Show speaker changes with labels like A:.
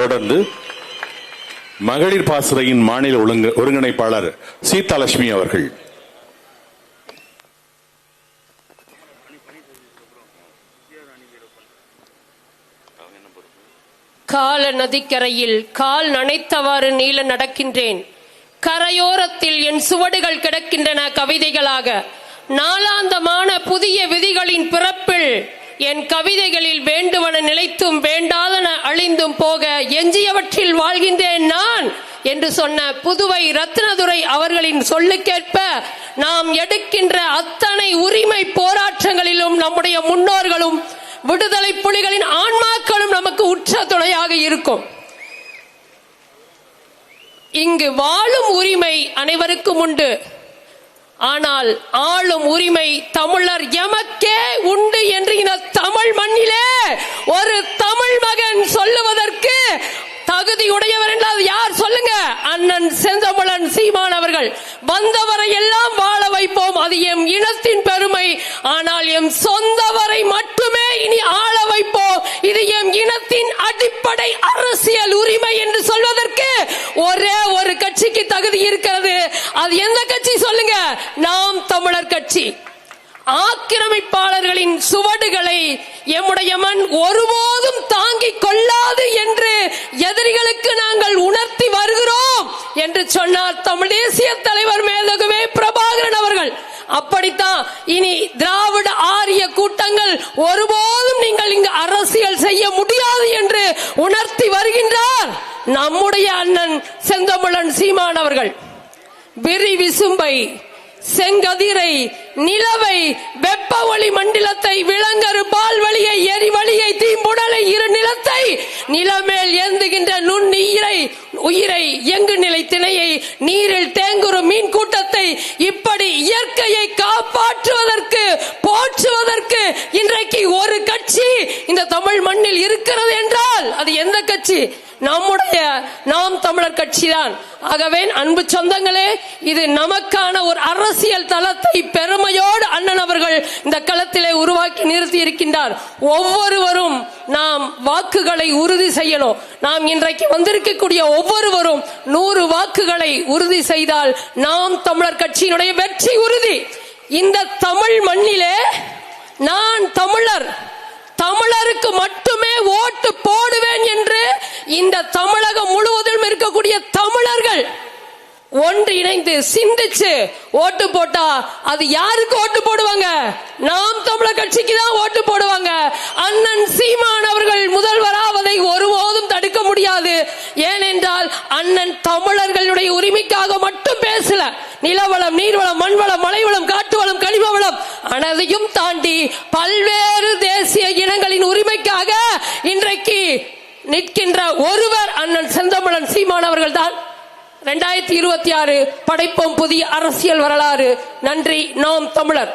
A: தொடர்ந்து மகளிர் பாசறையின் மாநில ஒழுங்கு- ஒருங்கிணைப்பாளர் சீதாலட்சுமி அவர்கள்.
B: கால நதிக்கரையில் கால் நனைத்தவாறு நீள நடக்கின்றேன். கரையோரத்தில் என் சுவடுகள் கிடக்கின்றன கவிதைகளாக. நாளாந்தமான புதிய விதிகளின் பிறப்பு என் கவிதைகளில் வேண்டுவன நிலைத்தும் வேண்டாதன அழிந்தும் போக எஞ்சியவற்றில் வாழ்கின்றேன் நான் என்று சொன்ன புதுவை ரத்னதுரை அவர்களின் சொல்லுக்கேற்ப நாம் எடுக்கின்ற அத்தனை உரிமை போராட்டங்களிலும் நம்முடைய முன்னோர்களும் விடுதலை புலிகளின் ஆன்மாக்களும் நமக்கு உற்ற துணையாக இருக்கும். இங்கு வாழும் உரிமை அனைவருக்கும் உண்டு. ஆனால் ஆளும் உரிமை தமிழர் எமக்கே உண்டு என்று இந்த தமிழ் மண்ணிலே ஒரு தமிழ் மகன் சொல்லுவதற்கு தகுதி உடையவர் என்றால் யார் சொல்லுங்க? அண்ணன் செந்தமிழன் சீமான் அவர்கள். வந்தவரை எல்லாம் வாழ வைப்போம். அது எம் இனத்தின் பெருமை. ஆனால் எம் சொந்தவரை மட்டுமே இனி ஆள வைப்போம். இது எம் இனத்தின் அடிப்படை அரசியல் உரிமை என்று சொல்வதற்கு ஒரே ஒரு கட்சிக்கு தகுதி இருக்கிறது அது எந்த கட்சி சொல்லுங்க நாம் தமிழர் கட்சி ஆக்கிரமிப்பாளர்களின் சுவடுகளை எம்முடைய மண் ஒருபோதும் தாங்கிக் கொள்ளாது என்று எதிரிகளுக்கு நாங்கள் உணர்த்தி வருகிறோம் என்று சொன்னார் தமிழ் தேசிய தலைவர் மேதகுவே பிரபாகரன் அவர்கள். அப்படித்தான் இனி திராவிட ஆரிய கூட்டங்கள் ஒருபோதும் நீங்கள் இங்கு அரசியல் செய்ய முடியாது என்று உணர்த்தி வருகின்றார் நம்முடைய அண்ணன் செந்தமிழன் சீமான் அவர்கள். விரி விசும்பை செங்கதிரை நிலவை வெப்ப ஒளி மண்டலத்தை விலங்கரு பால்வழியை எரிவழியை தீம்புடலை இரு நிலத்தை நிலமேல் ஏந்துகின்ற நுண்ணுயிரை உயிரை எங்கு நிலை திணையை நீரில் தேங்குறும் மீன் கூட்டத்தை இப்படி இயற்கையை காப்பாற்றுவதற்கு போற்றுவதற்கு இன்றைக்கு ஒரு கட்சி இந்த தமிழ் மண்ணில் இருக்கிறது என்று அது எந்த கட்சி? நம்முடைய நாம் தமிழர் கட்சி தான் ஆகவே அன்பு சொந்தங்களே இது நமக்கான ஒரு அரசியல் தளத்தை பெருமையோடு அண்ணன் அவர்கள் இந்த களத்திலே உருவாக்கி நிறுத்தி இருக்கின்றார். ஒவ்வொருவரும் நாம் வாக்குகளை உறுதி செய்யணும். நாம் இன்றைக்கு வந்திருக்கக்கூடிய ஒவ்வொருவரும் நூறு வாக்குகளை உறுதி செய்தால் நாம் தமிழர் கட்சியினுடைய வெற்றி உறுதி. இந்த தமிழ் மண்ணிலே நான் தமிழர். தமிழருக்கு மட்டும் இந்த தமிழகம் முழுவதிலும் இருக்கக்கூடிய தமிழர்கள் ஒன்று இணைந்து சிந்திச்சு ஓட்டு போட்டா அது யாருக்கு ஓட்டு போடுவாங்க? நாம் தமிழர் கட்சிக்கு தான் ஓட்டு போடுவாங்க. அண்ணன் சீமான் அவர்கள் முதல்வராவதை ஒருபோதும் தடுக்க முடியாது. ஏனென்றால் அண்ணன் தமிழர்களுடைய உரிமைக்காக மட்டும் பேசல. நிலவளம் நீர்வளம் மண்வளம் மலைவளம் காட்டுவளம் கனிம வளம் அனைதையும் தாண்டி பல்வேறு தேசிய இனங்களின் உரிமைக்காக இன்றைக்கு நிற்கின்ற ஒருவர் அண்ணன் செந்தமிழன் சீமான் அவர்கள் தான் ரெண்டாயிரத்தி இருபத்தி ஆறு படைப்போம் புதிய அரசியல் வரலாறு. நன்றி நாம் தமிழர்.